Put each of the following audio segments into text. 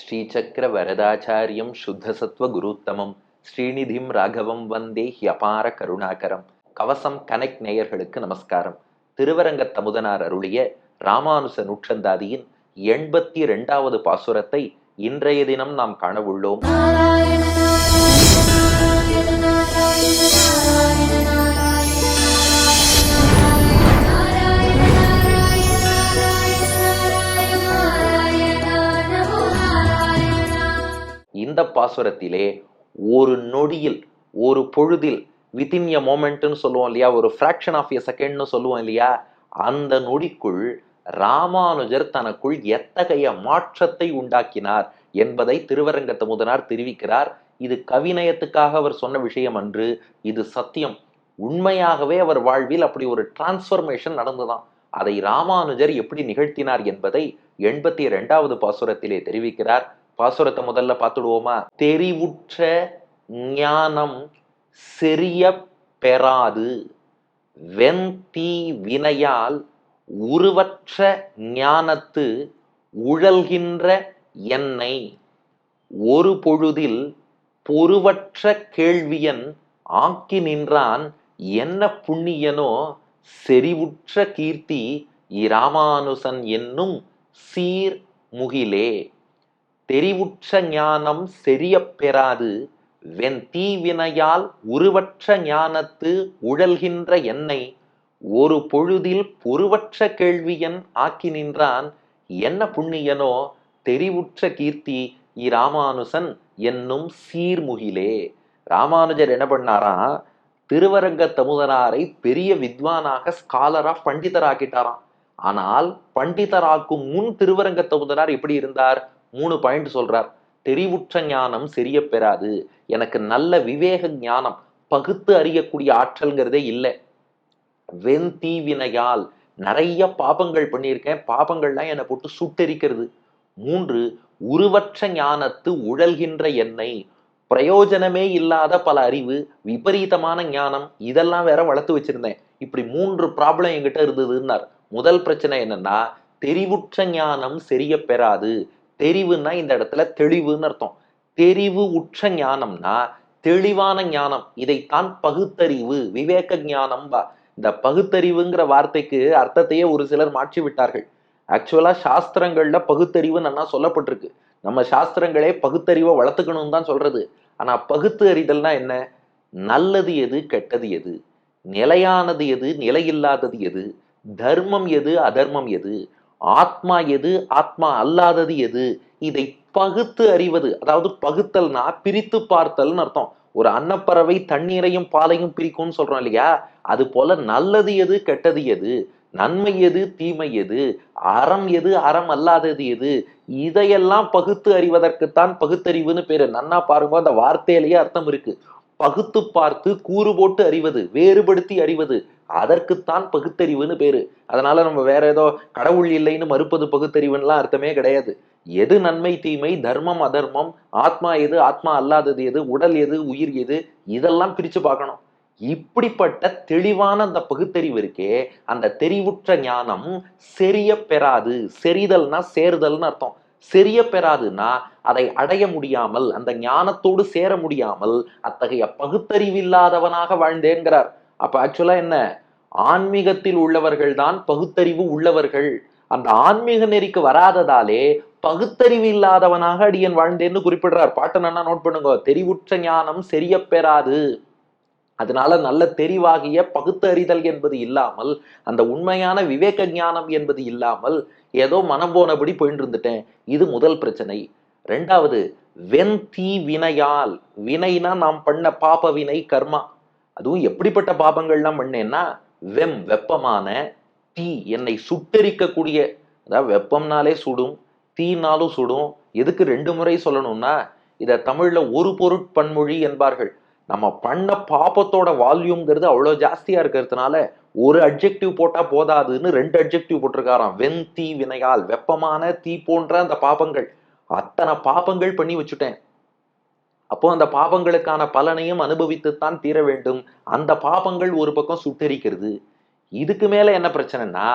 ஸ்ரீசக்கர வரதாச்சாரியம் சுத்தசத்வ குருத்தமம். ஸ்ரீநிதிம் ராகவம் வந்தே ஹியபார கருணாகரம். கவசம் கனெக்ட் நேயர்களுக்கு நமஸ்காரம். திருவரங்க தமுதனார் அருளிய ராமானுச நூற்றந்தாதியின் எண்பத்தி இரண்டாவது பாசுரத்தை இன்றைய தினம் நாம் காணவுள்ளோம் இந்த பாசுரத்திலே ஒரு நொடியில் ஒரு பொழுதில் வித்தின் எ மோமெண்ட்னு சொல்லுவோம் இல்லையா? ஒரு ஃப்ராக்ஷன் ஆஃப் எ செகண்ட்னு சொல்லுவோம் இல்லையா? அந்த நொடிக்குள் ராமானுஜர் தனக்குள் எத்தகைய மாற்றத்தை உண்டாக்கினார் என்பதை திருவரங்கத்த முதனார் தெரிவிக்கிறார். இது கவிநயத்துக்காக அவர் சொன்ன விஷயம் அன்று. இது சத்தியம். உண்மையாகவே அவர் வாழ்வில் அப்படி ஒரு டிரான்ஸ்ஃபர்மேஷன் நடந்துதான். அதை ராமானுஜர் எப்படி நிகழ்த்தினார் என்பதை எண்பத்தி இரண்டாவது பாசுரத்திலே தெரிவிக்கிறார். பாசுரத்தை முதல்ல பார்த்துடுவோமா? தெரிவுற்ற ஞானம் செறிய பெறாது. வெண்தீ வினையால் உருவற்ற ஞானத்து உழல்கின்ற என்னை. ஒரு பொழுதில் பொருவற்ற கேள்வியன் ஆக்கி நின்றான் என்ன புண்ணியனோ? செறிவுற்ற கீர்த்தி இராமானுசன் என்னும் சீர் முகிலே. தெரிவுற்ற ஞானம் செறியப் பெறாது வெண் தீவினையால் உருவற்ற ஞானத்து உழல்கின்ற என்னை ஒரு பொழுதில் பொருவற்ற கேள்வியன் ஆக்கி நின்றான் என்ன புண்ணியனோ தெரிவுற்ற கீர்த்தி இராமானுசன் என்னும் சீர்முகிலே. ராமானுஜர் என்ன பண்ணாராம் திருவரங்க தமுதனாரை பெரிய வித்வானாக ஸ்காலரா பண்டிதராக்கிட்டாராம். ஆனால் பண்டிதராக்கும் முன் திருவரங்க தமுதனார் எப்படி இருந்தார் மூணு பாயிண்ட் சொல்றார். தெரிவுற்ற ஞானம் செரிய பெறாது. எனக்கு நல்ல விவேக ஞானம் பகுத்து அறியக்கூடிய ஆற்றல்ங்கிறதே இல்லை. வெண் தீவினையால் நிறைய பாபங்கள் பண்ணியிருக்கேன். பாபங்கள்லாம் என்னை போட்டு சுட்டெரிக்கிறது. மூன்று உருவற்ற ஞானத்து உழல்கின்ற என்னை பிரயோஜனமே இல்லாத பல அறிவு விபரீதமான ஞானம் இதெல்லாம் வேற வளர்த்து வச்சிருந்தேன். இப்படி மூன்று ப்ராப்ளம் என்கிட்ட இருந்ததுன்னார். முதல் பிரச்சனை என்னன்னா தெரிவுற்ற ஞானம் செரிய பெறாது. தெரிவுன்னா இந்த இடத்துல தெளிவுன்னு அர்த்தம். தெரிவு உற்ற ஞானம்னா தெளிவான ஞானம். இதைத்தான் பகுத்தறிவு விவேக ஞானம் பா இந்த பகுத்தறிவுங்கிற வார்த்தைக்கு அர்த்தத்தையே ஒரு சிலர் மாற்றி விட்டார்கள். ஆக்சுவலா சாஸ்திரங்கள்ல பகுத்தறிவு நல்லா சொல்லப்பட்டிருக்கு. நம்ம சாஸ்திரங்களே பகுத்தறிவை வளர்த்துக்கணும்னு தான் சொல்றது. ஆனா பகுத்து அறிதல்னா என்ன? நல்லது எது கெட்டது எது? நிலையானது எது நிலையில்லாதது எது? தர்மம் எது அதர்மம் எது? ஆத்மா எது? ஆத்மா அல்லாதது எது? இதை பகுத்து அறிவது. அதாவது பகுத்தல்னா பிரித்து பார்த்தல்னு அர்த்தம். ஒரு அன்னப்பறவை தண்ணீரையும் பாலையும் பிரிக்கும்னு சொல்றோம் இல்லையா? அது போல நல்லது எது? கெட்டது எது? நன்மை எது? தீமை எது? அறம் எது? அறம் அல்லாதது எது? இதையெல்லாம் பகுத்து அறிவதற்குத்தான் பகுத்தறிவுன்னு பேரு. நன்னா பாருங்க அந்த வார்த்தையிலேயே அர்த்தம் இருக்கு. பகுத்து பார்த்து கூறு போட்டு அறிவது வேறுபடுத்தி அறிவது. அதற்குத்தான் பகுத்தறிவுன்னு பேரு. அதனால நம்ம வேற ஏதோ கடவுள் இல்லைன்னு மறுப்பது பகுத்தறிவுன்னுலாம் அர்த்தமே கிடையாது. எது நன்மை தீமை தர்மம் அதர்மம் ஆத்மா எது ஆத்மா அல்லாதது எது உடல் எது உயிர் எது இதெல்லாம் பிரிச்சு பார்க்கணும். இப்படிப்பட்ட தெளிவான அந்த பகுத்தறிவு இருக்கே அந்த தெரிவுற்ற ஞானம் செரிய பெறாது. செறிதல்னா சேருதல்னு அர்த்தம். செரிய பெறாதுன்னா அதை அடைய முடியாமல் அந்த ஞானத்தோடு சேர முடியாமல் அத்தகைய பகுத்தறிவில்லாதவனாக வாழ்ந்தேங்கிறார் அப்ப ஆக்சுவலா என்ன? ஆன்மீகத்தில் உள்ளவர்கள் தான் பகுத்தறிவு உள்ளவர்கள். அந்த ஆன்மீக நெறிக்கு வராததாலே பகுத்தறிவு இல்லாதவனாக அடியன் வாழ்ந்தேன்னு குறிப்பிடுறார். பாட்டு நன்னா நோட் பண்ணுங்க. தெரிவுற்ற ஞானம் செரிய பெறாது. அதனால நல்ல தெரிவாகிய பகுத்தறிதல் என்பது இல்லாமல் அந்த உண்மையான விவேக ஞானம் என்பது இல்லாமல் ஏதோ மனம் போனபடி போயிட்டு இருந்துட்டேன். இது முதல் பிரச்சனை. ரெண்டாவது வெண் தீ வினையால் வினைனா நாம் பண்ண பாப வினை கர்மா. அதுவும் எப்படிப்பட்ட பாபங்கள்லாம் பண்ணேன்னா வெம் வெப்பமான தீ என்னை சுட்டெரிக்கக்கூடிய அதாவது வெப்பம்னாலே சுடும் தீனாலும் சுடும். எதுக்கு ரெண்டு முறை சொல்லணும்னா இதை தமிழில் ஒரு பொருட்பன்மொழி என்பார்கள். நம்ம பண்ண பாப்பத்தோட வால்யூம்ங்கிறது அவ்வளோ ஜாஸ்தியாக இருக்கிறதுனால ஒரு அட்ஜெக்டிவ் போட்டால் போதாதுன்னு ரெண்டு அட்ஜெக்டிவ் போட்டிருக்காராம். வெண் தீ வினையால் வெப்பமான தீ போன்ற அந்த பாபங்கள். அத்தனை பாபங்கள் பண்ணி வச்சுட்டேன். அப்போ அந்த பாபங்களுக்கான பலனையும் அனுபவித்துத்தான் தீர வேண்டும். அந்த பாபங்கள் ஒரு பக்கம் சுட்டரிக்கிறது. இதுக்கு மேல என்ன பிரச்சனைனா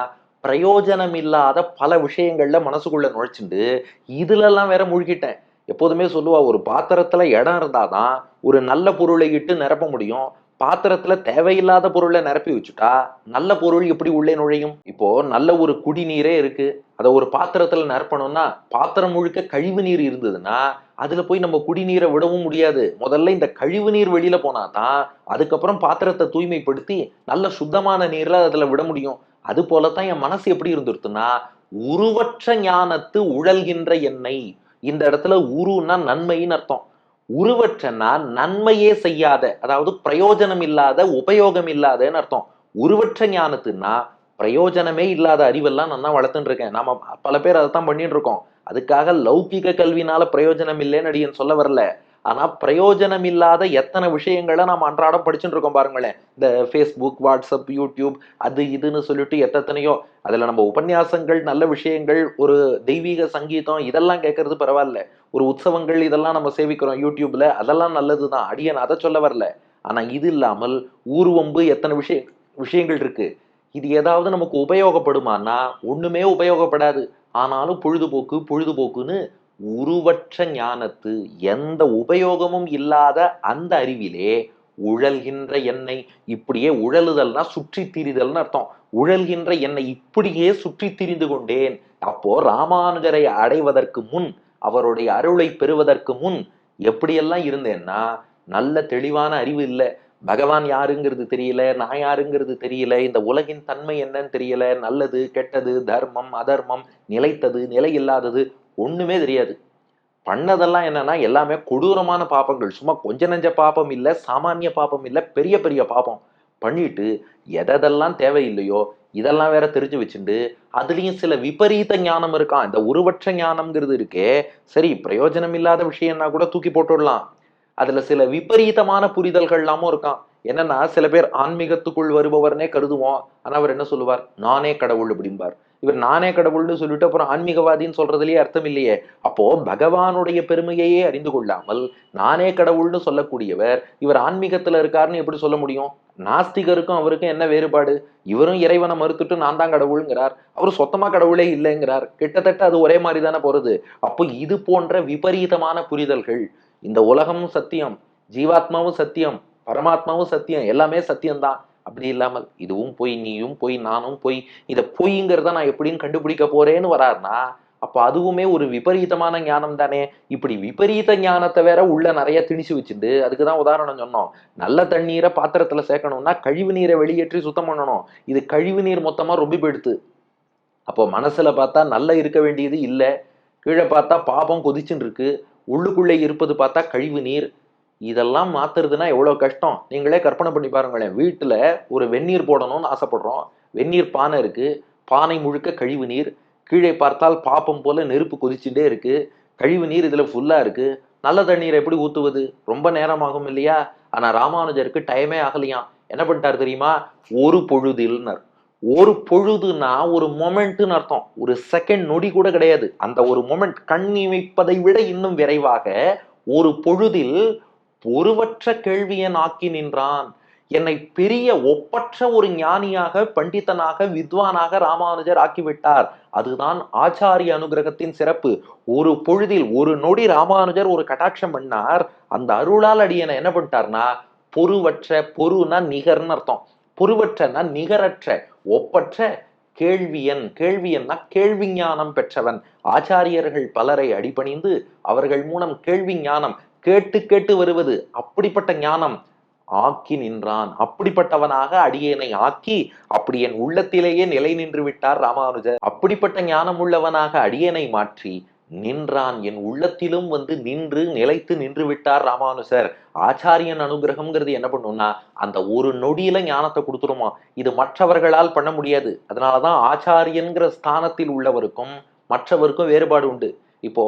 பிரயோஜனம் இல்லாத பல விஷயங்கள்ல மனசுக்குள்ள நுழைச்சுண்டு இதுலலாம் வேற மூழ்கிட்டேன். எப்போதுமே சொல்லுவா ஒரு பாத்திரத்துல இடம் இருந்தாதான் ஒரு நல்ல பொருளை இட்டு நிரப்ப முடியும். பாத்திரத்துல தேவையில்லாத பொருளை நிரப்பி வச்சுட்டா நல்ல பொருள் எப்படி உள்ளே நுழையும்? இப்போ நல்ல ஒரு குடிநீரே இருக்கு. அதை ஒரு பாத்திரத்துல நிரப்பணும்னா பாத்திரம் முழுக்க கழிவு நீர் இருந்ததுன்னா அதுல போய் நம்ம குடிநீரை விடவும் முடியாது. முதல்ல இந்த கழிவு நீர் வெளியில போனா தான் அதுக்கப்புறம் பாத்திரத்தை தூய்மைப்படுத்தி நல்ல சுத்தமான நீர்ல அதுல விட முடியும். அது போலத்தான் என் மனசு எப்படி இருந்துருத்துன்னா உருவற்ற ஞானத்து உழல்கின்ற எண்ணெய். இந்த இடத்துல உருன்னா நன்மைன்னு அர்த்தம். உருவற்றனா நன்மையே செய்யாத அதாவது பிரயோஜனம் இல்லாத உபயோகம் இல்லாதன்னு அர்த்தம். உருவற்ற ஞானத்துனா பிரயோஜனமே இல்லாத அறிவெல்லாம் நான் தான் வளர்த்துட்டு இருக்கேன். நாம பல பேர் அதை தான் பண்ணிட்டு இருக்கோம். அதுக்காக லௌகிக கல்வினால பிரயோஜனம் இல்லைன்னு அடியன் சொல்ல வரல. ஆனால் பிரயோஜனம் இல்லாத எத்தனை விஷயங்களை நாம் அன்றாடம் படிச்சுட்டு இருக்கோம் பாருங்களேன். இந்த ஃபேஸ்புக் வாட்ஸ்அப் யூடியூப் அது இதுன்னு சொல்லிட்டு எத்தனையோ அதில் நம்ம உபன்யாசங்கள் நல்ல விஷயங்கள் ஒரு தெய்வீக சங்கீதம் இதெல்லாம் கேட்கறது பரவாயில்ல. ஒரு உற்சவங்கள் இதெல்லாம் நம்ம சேவிக்கிறோம் யூடியூப்ல அதெல்லாம் நல்லது தான் அடியன் அதை சொல்ல வரல. ஆனால் இது இல்லாமல் ஊர்வம்பு எத்தனை விஷய விஷயங்கள் இருக்கு. இது ஏதாவது நமக்கு உபயோகப்படுமானா ஒன்றுமே உபயோகப்படாது. ஆனாலும் பொழுதுபோக்கு பொழுதுபோக்குன்னு உருவற்ற ஞானத்து எந்த உபயோகமும் இல்லாத அந்த அறிவிலே உழல்கின்ற எண்ணெய் இப்படியே உழலுதல்னா சுற்றி திரிதல்னு அர்த்தம். உழல்கின்ற எண்ணெய் இப்படியே சுற்றி திரிந்து கொண்டேன். அப்போ ராமானுஜரை அடைவதற்கு முன் அவருடைய அருளை பெறுவதற்கு முன் எப்படியெல்லாம் இருந்தேன்னா நல்ல தெளிவான அறிவு இல்லை. பகவான் யாருங்கிறது தெரியல நான் யாருங்கிறது தெரியல இந்த உலகின் தன்மை என்னன்னு தெரியல. நல்லது கெட்டது தர்மம் அதர்மம் நிலைத்தது நிலை இல்லாதது ஒன்றுமே தெரியாது. பண்ணதெல்லாம் என்னன்னா எல்லாமே கொடூரமான பாப்பங்கள். சும்மா கொஞ்ச நஞ்ச பாப்பம் இல்லை சாமானிய பாப்பம் இல்லை பெரிய பெரிய பாப்பம். பண்ணிட்டு எதெல்லாம் தேவையில்லையோ இதெல்லாம் வேற தெரிஞ்சு வச்சுட்டு அதுலேயும் சில விபரீத ஞானம் இருக்கான் இந்த உருவற்ற ஞானம்ங்கிறது இருக்கே சரி பிரயோஜனம் இல்லாத விஷயம்னா கூட தூக்கி போட்டுடலாம். அதுல சில விபரீதமான புரிதல்கள்லாமும் இருக்கான் என்னன்னா சில பேர் ஆன்மீகத்துக்குள் வருபவர்னே கருதுவோம். ஆனா அவர் என்ன சொல்லுவார்? நானே கடவுள் அப்படிம்பார். இவர் நானே கடவுள்னு சொல்லிட்டு அப்புறம் ஆன்மீகவாதின்னு சொல்றதுலயே அர்த்தம் இல்லையே அப்போ பகவானுடைய பெருமையையே அறிந்து கொள்ளாமல் நானே கடவுள்னு சொல்லக்கூடியவர் இவர் ஆன்மீகத்துல இருக்காருன்னு எப்படி சொல்ல முடியும்? நாஸ்திகருக்கும் அவருக்கும் என்ன வேறுபாடு? இவரும் இறைவனை மறுத்துட்டு நான் தான் கடவுளுங்கிறார். அவர் சொத்தமா கடவுளே இல்லைங்கிறார். கிட்டத்தட்ட அது ஒரே மாதிரி தானே போறது. அப்போ இது போன்ற விபரீதமான புரிதல்கள் இந்த உலகமும் சத்தியம் ஜீவாத்மாவும் சத்தியம் பரமாத்மாவும் சத்தியம் எல்லாமே சத்தியம்தான். அப்படி இல்லாமல் இதுவும் போய் நீயும் போய் நானும் போய் இதை பொய்ங்கிறத நான் எப்படின்னு கண்டுபிடிக்க போறேன்னு வராருனா அப்ப அதுவுமே ஒரு விபரீதமான ஞானம் தானே. இப்படி விபரீத ஞானத்தை வேற உள்ள நிறைய திணிச்சு வச்சுட்டு அதுக்கு தான் உதாரணம் சொன்னோம். நல்ல தண்ணீரை பாத்திரத்துல சேர்க்கணும்னா கழிவு நீரை வெளியேற்றி சுத்தம் பண்ணணும். இது கழிவு நீர் மொத்தமா ரொம்ப போயிடுத்து. அப்போ மனசுல பார்த்தா நல்ல இருக்க வேண்டியது இல்லை. கீழே பார்த்தா பாபம் கொதிச்சுன்னு இருக்கு. உள்ளுக்குள்ளே இருப்பது பார்த்தா கழிவு நீர். இதெல்லாம் மாத்துறதுன்னா எவ்வளோ கஷ்டம்? நீங்களே கற்பனை பண்ணி பாருங்களேன். வீட்டில் ஒரு வெந்நீர் போடணும்னு ஆசைப்படுறோம். வெந்நீர் பானை இருக்குது பானை முழுக்க கழிவு நீர். கீழே பார்த்தால் பாப்பம் போல நெருப்பு கொதிச்சுட்டே இருக்குது கழிவு நீர் இதில் ஃபுல்லாக இருக்குது நல்ல தண்ணீரை எப்படி ஊற்றுவது ரொம்ப நேரமாகும் இல்லையா? ஆனால் ராமானுஜருக்கு டைமே ஆகலையாம் என்ன பண்ணிட்டார் தெரியுமா? ஒரு பொழுதில்னர். ஒரு பொழுதுனா ஒரு மொமெண்ட்னு அர்த்தம். ஒரு செகண்ட் நொடி கூட கிடையாது. அந்த ஒரு மொமெண்ட் கண் இமைப்பதை விட இன்னும் விரைவாக ஒரு பொழுதில் பொறுவற்ற கேள்வியன் ஆக்கி நின்றான். என்னை பெரிய ஒப்பற்ற ஒரு ஞானியாக பண்டிதனாக வித்வானாக ராமானுஜர் ஆக்கிவிட்டார். அதுதான் ஆச்சாரிய அனுகிரகத்தின் சிறப்பு. ஒரு பொழுதில் ஒரு நொடி ராமானுஜர் ஒரு கட்டாட்சம் பண்ணார். அந்த அருளால் அடியனை என்ன பண்ணிட்டார்னா பொருவற்ற பொறுனா நிகர்னு அர்த்தம். பொறுவற்றனா நிகரற்ற ஒப்பற்ற கேள்வியன். கேள்வியன்னா கேள்வி ஞானம் பெற்றவன். ஆச்சாரியர்கள் பலரை அடிபணிந்து அவர்கள் மூலம் கேள்வி ஞானம் கேட்டு கேட்டு வருவது. அப்படிப்பட்ட ஞானம் ஆக்கி நின்றான். அப்படிப்பட்டவனாக அடியேனை ஆக்கி அப்படி என் உள்ளத்திலேயே நிலை நின்று விட்டார் ராமானுஜர். அப்படிப்பட்ட ஞானம் உள்ளவனாக அடியேனை மாற்றி நின்றான். என் உள்ளத்திலும் வந்து நின்று நிலைத்து நின்று விட்டார் ராமானுஜர். ஆச்சாரியன் அனுகிரகம்ங்கிறது என்ன பண்ணும்னா அந்த ஒரு நொடியில ஞானத்தை கொடுத்துருமா? இது மற்றவர்களால் பண்ண முடியாது. அதனாலதான் ஆச்சாரியன்கிற ஸ்தானத்தில் உள்ளவருக்கும் மற்றவருக்கும் வேறுபாடு உண்டு. இப்போ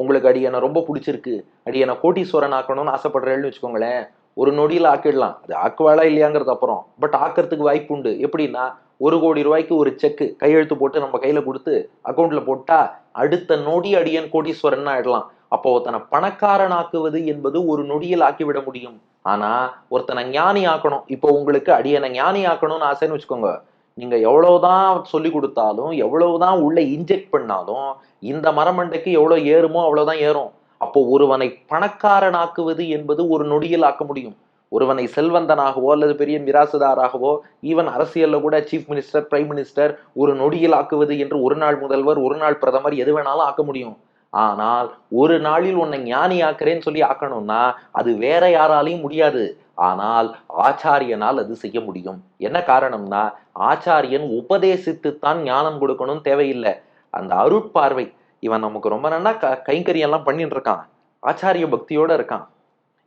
உங்களுக்கு அடியனை ரொம்ப பிடிச்சிருக்கு அடியனை கோட்டீஸ்வரன் ஆக்கணும்னு ஆசைப்படுறேன்னு வச்சுக்கோங்களேன் ஒரு நொடியில் ஆக்கிடலாம். அது ஆக்குவாளா இல்லையாங்கிறது அப்புறம். பட் ஆக்கிறதுக்கு வாய்ப்பு உண்டு. எப்படின்னா ஒரு கோடி ரூபாய்க்கு ஒரு செக்கு கையெழுத்து போட்டு நம்ம கையில் கொடுத்து அக்கௌண்ட்ல போட்டால் அடுத்த நொடி அடியன் கோட்டீஸ்வரன் ஆயிடலாம். அப்போ ஒருத்தனை பணக்காரன் ஆக்குவது என்பது ஒரு நொடியில் ஆக்கிவிட முடியும். ஆனால் ஒருத்தனை ஞானி ஆக்கணும். இப்போ உங்களுக்கு அடியனை ஞானி ஆக்கணும்னு ஆசைன்னு வச்சுக்கோங்க. நீங்க எவ்வளவுதான் சொல்லி கொடுத்தாலும் எவ்வளவுதான் உள்ள இன்ஜெக்ட் பண்ணாலும் இந்த மரமண்டைக்கு எவ்வளவு ஏறுமோ அவ்வளவுதான் ஏறும். அப்போ ஒருவனை பணக்காரனாக்குவது என்பது ஒரு நொடியில் ஆக்க முடியும். ஒருவனை செல்வந்தனாகவோ அல்லது பெரிய மிராசுதாராகவோ ஈவன் அரசியல்ல கூட சீஃப் மினிஸ்டர் பிரைம் மினிஸ்டர் ஒரு நொடியில் ஆக்குவது என்று ஒரு நாள் முதல்வர் ஒரு நாள் பிரதமர் எது வேணாலும் ஆக்க முடியும். ஆனால் ஒரு நாளில் உன்னை ஞானி ஆக்குறேன்னு சொல்லி ஆக்கணும்னா அது வேற யாராலையும் முடியாது. ஆனால் ஆச்சாரியனால் அது செய்ய முடியும். என்ன காரணம்னா ஆச்சாரியன் உபதேசித்துத்தான் ஞானம் கொடுக்கணும் தேவையில்லை. அந்த அருட்பார்வை இவன் நமக்கு ரொம்ப நல்லா க கைங்கரியெல்லாம் பண்ணிட்டு இருக்கான் ஆச்சாரிய பக்தியோட இருக்கான்.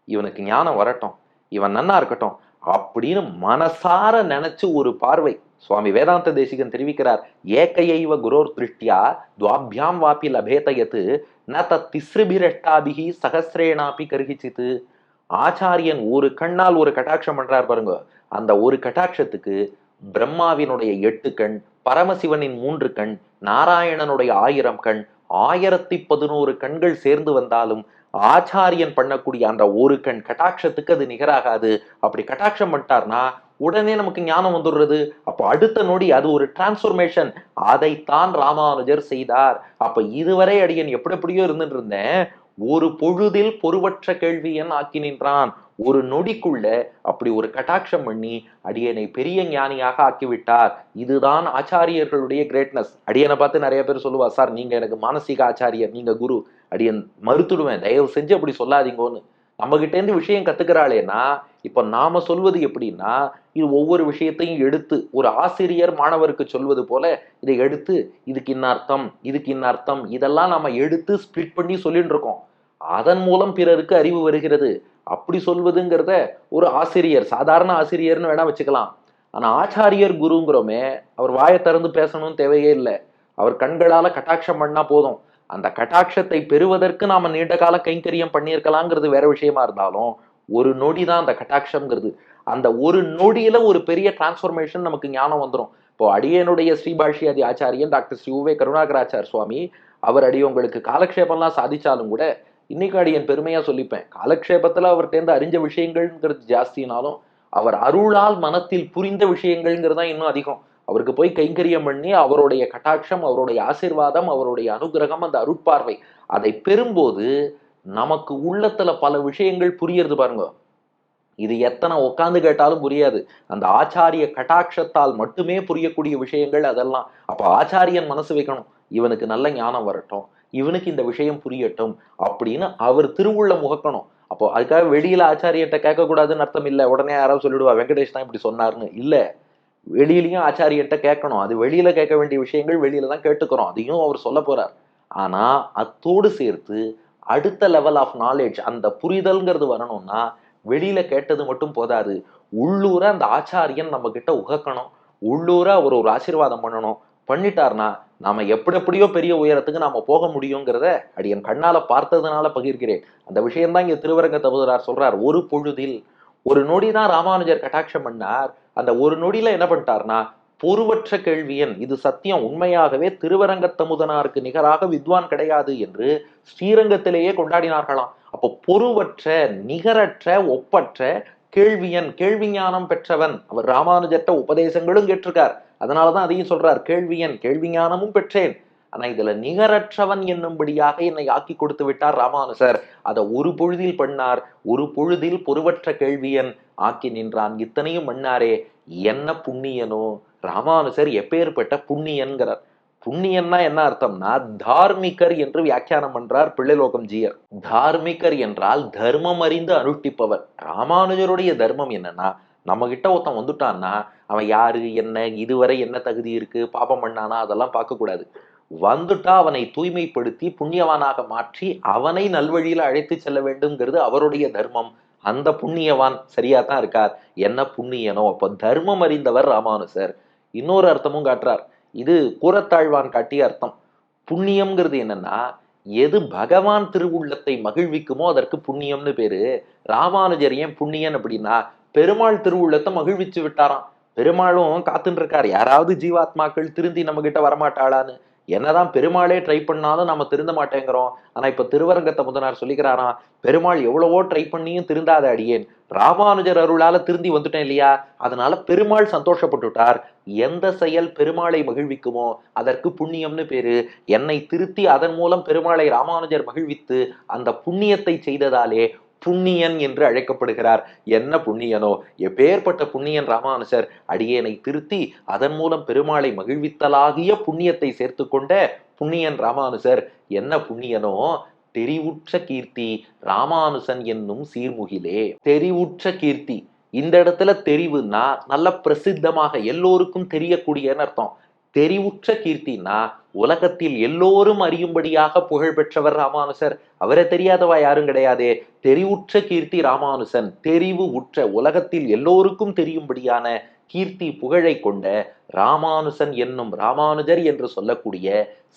இவனுக்கு ஞானம் வரட்டும். இவன் நன்னா இருக்கட்டும். அப்படின்னு மனசார நினைச்சு ஒரு பார்வை. சுவாமி வேதாந்த தேசிகன் தெரிவிக்கிறார் ஏக்கையைவ குரோர் திருஷ்டியா துவாபியாம் வாப்பி லபேதயத்து ந தத் திஸ்ருபிரஷ்டாபிகி சகசிரேனாபி கருகிச்சித்து. ஆச்சாரியன் ஒரு கண்ணால் ஒரு கட்டாட்சம் பண்றார் பாருங்க. அந்த ஒரு கட்டாட்சத்துக்கு பிரம்மாவினுடைய எட்டு கண் பரமசிவனின் மூன்று கண் நாராயணனுடைய ஆயிரம் கண் ஆயிரத்தி பதினோரு கண்கள் சேர்ந்து வந்தாலும் ஆச்சாரியன் பண்ணக்கூடிய அந்த ஒரு கண் கட்டாட்சத்துக்கு அது நிகராகாது. அப்படி கட்டாட்சம் பண்ணிட்டார்னா உடனே நமக்கு ஞானம் வந்துடுறது. அப்போ அடுத்த நொடி அது ஒரு டிரான்ஸ்ஃபர்மேஷன் அதைத்தான் ராமானுஜர் செய்தார். அப்ப இதுவரை அடியன் எப்படி எப்படியோ இருந்துட்டு இருந்தேன். ஒரு பொழுதில் பொறுவற்ற கேள்வியன் ஆக்கி நின்றான். ஒரு நொடிக்குள்ள அப்படி ஒரு கட்டாட்சம் பண்ணி அடியனை பெரிய ஞானியாக ஆக்கிவிட்டார். இதுதான் ஆச்சாரியர்களுடைய கிரேட்னஸ் அடியனை பார்த்து நிறைய பேர் சொல்லுவா சார் நீங்க எனக்கு மானசீக ஆச்சாரியர் நீங்க குரு. அடியன் மறுத்துடுவேன். தயவு செஞ்சு அப்படி சொல்லாதீங்கன்னு. நம்ம கிட்ட இருந்து விஷயம் கத்துக்கிறாளேன்னா இப்போ நாம சொல்வது எப்படின்னா இது ஒவ்வொரு விஷயத்தையும் எடுத்து ஒரு ஆசிரியர் மாணவருக்கு சொல்வது போல இதை எடுத்து இதுக்கு இன்னர்த்தம் இதுக்கு இன்னர்த்தம் இதெல்லாம் நாம எடுத்து ஸ்பிளிட் பண்ணி சொல்லிட்டு இருக்கோம். அதன் மூலம் பிறருக்கு அறிவு வருகிறது. அப்படி சொல்வதுங்கிறத ஒரு ஆசிரியர் சாதாரண ஆசிரியர்னு வேணா வச்சுக்கலாம். ஆனா ஆச்சாரியர் குருங்கிறோமே அவர் வாயை திறந்து பேசணும்னு தேவையே இல்லை. அவர் கண்களால கட்டாட்சம் பண்ணா போதும். அந்த கட்டாட்சத்தை பெறுவதற்கு நாம நீண்ட கால கைங்கரியம் பண்ணியிருக்கலாங்கிறது வேற விஷயமா இருந்தாலும் ஒரு நொடி தான் அந்த கட்டாட்சம்ங்கிறது. அந்த ஒரு நொடியில ஒரு பெரிய டிரான்ஸ்ஃபர்மேஷன் நமக்கு ஞானம் வந்துடும் இப்போ அடியனுடைய ஸ்ரீபாஷியாதி ஆச்சாரியன் டாக்டர் ஸ்ரீ உவே கருணாகராச்சார் சுவாமி அவர் அடி உங்களுக்கு காலக்ஷேபம்லாம் சாதிச்சாலும் கூட இன்னைக்கு அடியன் பெருமையா சொல்லிப்பேன். காலக்ஷேபத்துல அவர்கிட்ட அறிஞ்ச விஷயங்கள்ங்கிறது ஜாஸ்தினாலும் அவர் அருளால் மனத்தில் புரிந்த விஷயங்கள்ங்கிறது தான் இன்னும் அதிகம். அவருக்கு போய் கைங்கரியம் பண்ணி அவருடைய கட்டாட்சம் அவருடைய ஆசீர்வாதம் அவருடைய அனுகிரகம் அந்த அருட்பார்வை அதை பெறும்போது நமக்கு உள்ளத்துல பல விஷயங்கள் புரியறது பாருங்க. இது எத்தனை உட்காந்து கேட்டாலும் புரியாது. அந்த ஆச்சாரிய கட்டாட்சத்தால் மட்டுமே புரியக்கூடிய விஷயங்கள் அதெல்லாம். அப்ப ஆச்சாரியன் மனசு வைக்கணும். இவனுக்கு நல்ல ஞானம் வரட்டும். இவனுக்கு இந்த விஷயம் புரியட்டும் அப்படின்னு அவர் திருவுள்ள முகக்கணும். அப்போ அதுக்காக வெளியில ஆச்சாரியர்கிட்ட கேட்கக்கூடாதுன்னு அர்த்தம் இல்லை. உடனே யாராவது சொல்லிடுவா வெங்கடேஷ் தான் இப்படி சொன்னார்னு. இல்ல. வெளியிலையும் ஆச்சாரியர்கிட்ட கேட்கணும். அது வெளியில கேட்க வேண்டிய விஷயங்கள் வெளியில தான் கேட்டுக்கிறோம். அதையும் அவர் சொல்ல போறார். ஆனா அத்தோடு சேர்த்து அடுத்த லெவல் ஆஃப் நாலேஜ் அந்த புரிதல்ங்கிறது வரணும்னா வெளியில கேட்டது மட்டும் போதாது. உள்ளூர அந்த ஆச்சாரியன் நம்ம கிட்ட உகக்கணும். உள்ளூர அவர் ஒரு ஆசீர்வாதம் பண்ணணும். பண்ணிட்டார்னா நாம எப்படி எப்படியோ பெரிய உயரத்துக்கு நாம போக முடியுங்கிறத அடியன் கண்ணால பார்த்ததுனால பகிர்கிறேன். அந்த விஷயம்தான் இங்க திருவரங்க தபுதரார் சொல்றார். ஒரு பொழுதில் ஒரு நொடி தான் ராமானுஜர் கட்டாட்சம் பண்ணார். அந்த ஒரு நொடியில என்ன பண்ணிட்டார்னா பொறுவற்ற கேள்வியன் இது சத்தியம் உண்மையாகவே திருவரங்கத்தமுதனாருக்கு நிகராக வித்வான் கிடையாது என்று ஸ்ரீரங்கத்திலேயே கொண்டாடினார்களாம். அப்போ பொறுவற்ற நிகரற்ற ஒப்பற்ற கேள்வியன் கேள்வி ஞானம் பெற்றவன். அவர் ராமானுஜட்ட உபதேசங்களும் கேட்டிருக்கார். அதனாலதான் அதையும் சொல்றார். கேள்வியன் கேள்வி ஞானமும் பெற்றேன். ஆனா இதுல நிகரற்றவன் என்னும்படியாக என்னை ஆக்கி கொடுத்து விட்டார் ராமானுஜர். அதை ஒரு பொழுதில் பண்ணார். ஒரு பொழுதில் பொறுவற்ற கேள்வியன் ஆக்கி நின்றான். இத்தனையும் பண்ணாரே. என்ன புண்ணியனோ? ராமானுஜர் எப்பேற்பட்ட புண்ணியன்கிறார். புண்ணியன்னா என்ன அர்த்தம்னா தார்மிகர் என்று வியாக்கியானம் பண்றார் பிள்ளைலோகம் ஜீயர். தார்மிகர் என்றால் தர்மம் அறிந்து அனுஷ்டிப்பவர். ராமானுஜருடைய தர்மம் என்னன்னா நம்ம கிட்ட ஒருத்தன் வந்துட்டான்னா அவன் யாரு என்ன இதுவரை என்ன தகுதி இருக்கு பாபம் பண்ணானா அதெல்லாம் பார்க்க கூடாது வந்துட்டா அவனை தூய்மைப்படுத்தி புண்ணியவானாக மாற்றி அவனை நல்வழியில அழைத்து செல்ல வேண்டும்ங்கிறது அவருடைய தர்மம். அந்த புண்ணியவான் சரியா தான் இருக்கார். என்ன புண்ணியனோ அப்போ தர்மம் அறிந்தவர் ராமானுசர் இன்னொரு அர்த்தமும் காட்டுறார். இது கூறத்தாழ்வான் காட்டிய அர்த்தம். புண்ணியம்ங்கிறது என்னன்னா எது பகவான் திருவுள்ளத்தை மகிழ்விக்குமோ அதற்கு புண்ணியம்னு பேரு. ராமானுஜர் ஏன் புண்ணியன் அப்படின்னா பெருமாள் திருவுள்ளத்தை மகிழ்விச்சு விட்டாராம். பெருமாளும் காத்துன்னு இருக்கார். யாராவது ஜீவாத்மாக்கள் திருந்தி நம்ம கிட்ட வரமாட்டாளான்னு. என்னதான் பெருமாளே ட்ரை பண்ணாலும் நம்ம திருந்த மாட்டேங்கிறோம். ஆனா இப்ப திருவரங்கத்த முதனார் சொல்லிக்கிறாராம் பெருமாள் எவ்வளவோ ட்ரை பண்ணியும் திருந்தாத அடியேன். ராமானுஜர் அருளால திருந்தி வந்துட்டேன் இல்லையா? அதனால பெருமாள் சந்தோஷப்பட்டுட்டார். எந்த செயல் பெருமாளை மகிழ்விக்குமோ அதற்கு புண்ணியம்னு பேரு. என்னை திருத்தி அதன் மூலம் பெருமாளை ராமானுஜர் மகிழ்வித்து அந்த புண்ணியத்தை செய்ததாலே புண்ணியன் என்று அழைக்கப்படுகிறார். என்ன புண்ணியனோ? எப்பேற்பட்ட புண்ணியன் ராமானுஜர் அடியேனை திருத்தி அதன் மூலம் பெருமாளை மகிழ்வித்தலாகிய புண்ணியத்தை சேர்த்து கொண்ட புண்ணியன் ராமானுஜர். என்ன புண்ணியனோ? தெரிவுற்ற கீர்த்தி ராமானுசன் என்னும் சீர்முகிலே. தெரிவுற்ற கீர்த்தி. இந்த இடத்துல தெரிவுன்னா நல்ல பிரசித்தமாக எல்லோருக்கும் தெரியக்கூடியன்னு அர்த்தம்? தெரிவுற்ற கீர்த்தின்னா உலகத்தில் எல்லோரும் அறியும்படியாக புகழ் பெற்றவர் ராமானுசர். அவரை தெரியாதவா யாரும் கிடையாதே. தெரிவுற்ற கீர்த்தி ராமானுசன் தெரிவு உற்ற உலகத்தில் எல்லோருக்கும் தெரியும்படியான கீர்த்தி புகழை கொண்ட ராமானுசன் என்னும் ராமானுஜர் என்று சொல்லக்கூடிய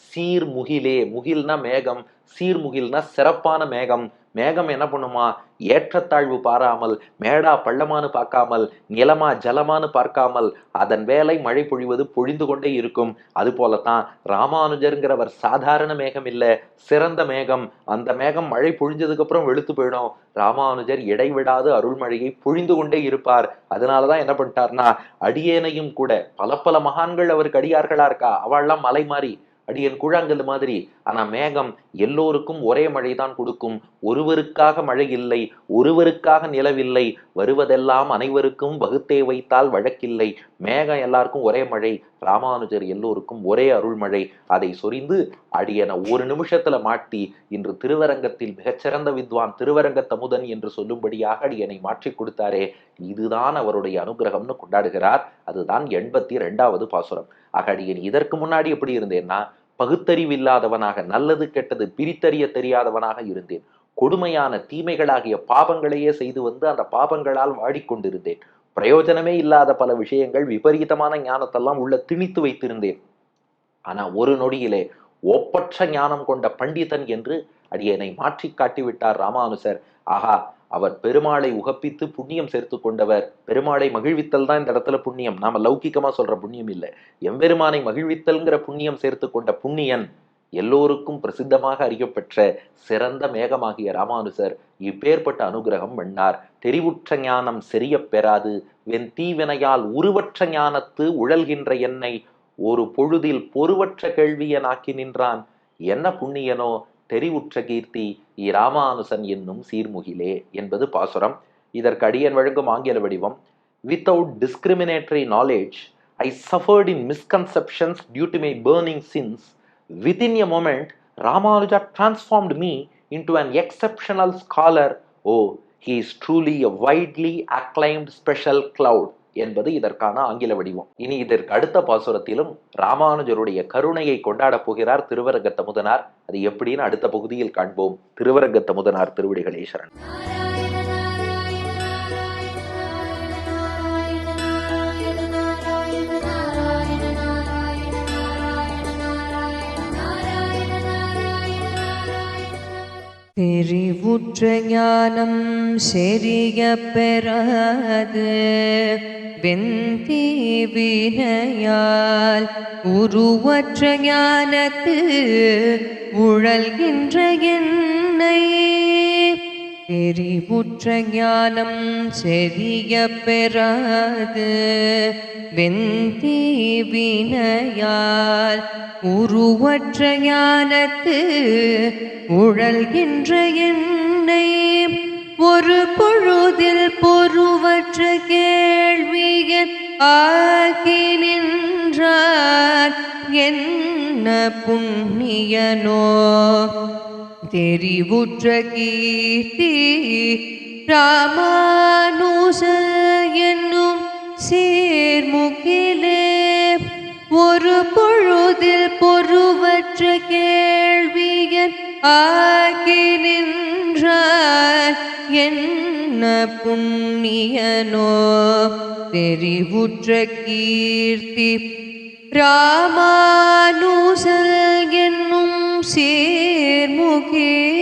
சீர்முகிலே முகில்னா மேகம் சீர்முகில்னா சிறப்பான மேகம் மேகம் என்ன பண்ணுமா? ஏற்றத்தாழ்வு பாராமல் மேடா பள்ளமானு பார்க்காமல் நிலமா ஜலமானு பார்க்காமல் அதன் வேலை மழை பொழிவது பொழிந்து கொண்டே இருக்கும். அது போலத்தான் ராமானுஜருங்கிறவர் சாதாரண மேகம் இல்லை சிறந்த மேகம். அந்த மேகம் மழை பொழிஞ்சதுக்கு அப்புறம் வெளுத்து போயிடும். ராமானுஜர் இடைவிடாது அருள்மழையை பொழிந்து கொண்டே இருப்பார். அதனாலதான் என்ன பண்ணிட்டார்னா அடியேனையும் கூட பல பல மகான்கள் அவருக்கு அடியார்களா இருக்கா? அவள்லாம் மலை மாறி அடியன் கூழாங்கல் மாதிரி. ஆனா மேகம் எல்லோருக்கும் ஒரே மழை தான் கொடுக்கும். ஒருவருக்காக மழை இல்லை ஒருவருக்காக நிலவில்லை. வருவதெல்லாம் அனைவருக்கும் வகுத்தே வைத்தால் வழக்கில்லை. மேகம் எல்லாருக்கும் ஒரே மழை ராமானுஜர் எல்லோருக்கும் ஒரே அருள்மழை. அதை சொரிந்து அடியன ஒரு நிமிஷத்துல மாட்டி இன்று திருவரங்கத்தில் மிகச்சிறந்த வித்வான் திருவரங்க தமுதன் என்று சொல்லும்படியாக அடியனை மாற்றி கொடுத்தாரே. இதுதான் அவருடைய அனுகிரகம்னு கொண்டாடுகிறார். அதுதான் எண்பத்தி ரெண்டாவது பாசுரம். ஆக அடியன் இதற்கு முன்னாடி எப்படி இருந்தேன்னா பகுத்தறிவில்லாதவனாக நல்லது கெட்டது பிரித்தறிய தெரியாதவனாக இருந்தேன். கொடுமையான தீமைகளாகிய பாபங்களையே செய்து வந்து அந்த பாபங்களால் வாடிக்கொண்டிருந்தேன். பிரயோஜனமே இல்லாத பல விஷயங்கள் விபரீதமான ஞானத்தெல்லாம் உள்ள திணித்து வைத்திருந்தேன். ஆனா ஒரு நொடியிலே ஒப்பற்ற ஞானம் கொண்ட பண்டிதன் என்று அடியனை மாற்றி காட்டிவிட்டார் ராமானுசர். ஆஹா அவர் பெருமாளை உகப்பித்து புண்ணியம் சேர்த்து கொண்டவர். பெருமாளை மகிழ்வித்தல் தான் இந்த இடத்துல புண்ணியம். நாம லௌகிக்கமா சொல்ற புண்ணியம் இல்லை. எம்பெருமானை மகிழ்வித்தல்ங்கிற புண்ணியம் சேர்த்து கொண்ட புண்ணியன் எல்லோருக்கும் பிரசித்தமாக அறியப்பெற்ற சிறந்த மேகமாகிய ராமானுசர் இப்பேற்பட்ட அனுகிரகம் பண்ணார். தெரிவுற்ற ஞானம் செறிய பெறாது. வெண் தீவினையால் உருவற்ற ஞானத்து உழல்கின்ற என்னை ஒரு பொழுதில் பொறுவற்ற கேள்வியனாக்கி நின்றான். என்ன புண்ணியனோ தெரிவுற்ற கீர்த்தி இராமானுசன் என்னும் சீர்முகிலே என்பது பாசுரம். இதற்கு அடியன் வழங்கும் ஆங்கில வடிவம் without discriminatory knowledge I suffered in misconceptions due to my burning sins within a moment Ramanuja transformed me into an exceptional scholar oh he is truly a widely acclaimed special cloud என்பது இதற்கான ஆங்கில வடிவம். இனி இதற்கு அடுத்த பாசுரத்திலும் ராமானுஜருடைய கருணையை கொண்டாடப் போகிறார் திருவரங்க முதனார் அது எப்படின்னு அடுத்த பகுதியில் காண்போம். திருவரங்க முதனார் திருவடிகளே சரண் தெரிவுற்ற செறிய பெறாது வெந்தி வினையால் உருவற்ற ஞானத்து உழல்கின்ற என்னை தெரிவுற்ற ஞானம் செறிய பெறாது. வெந்தி வினையால் உருவற்ற ஞானத்து உழல்கின்ற என்னை. ஒரு பொழுதில் பொருவற்ற கேள்வியன் ஆகி நின்றார். என்ன புண்ணியனோ தெரிவுற்ற கீர்த்தி ராமானுச என்னும் சீர்முகிலே ஒரு பொழுதில் பொருவற்ற கேள்வியன் ஆகி நின்றார். என்ன புண்ணியனோ தெரிவுற்ற கீர்த்தி ராமானுசல் என்னும் சீர்முகிலே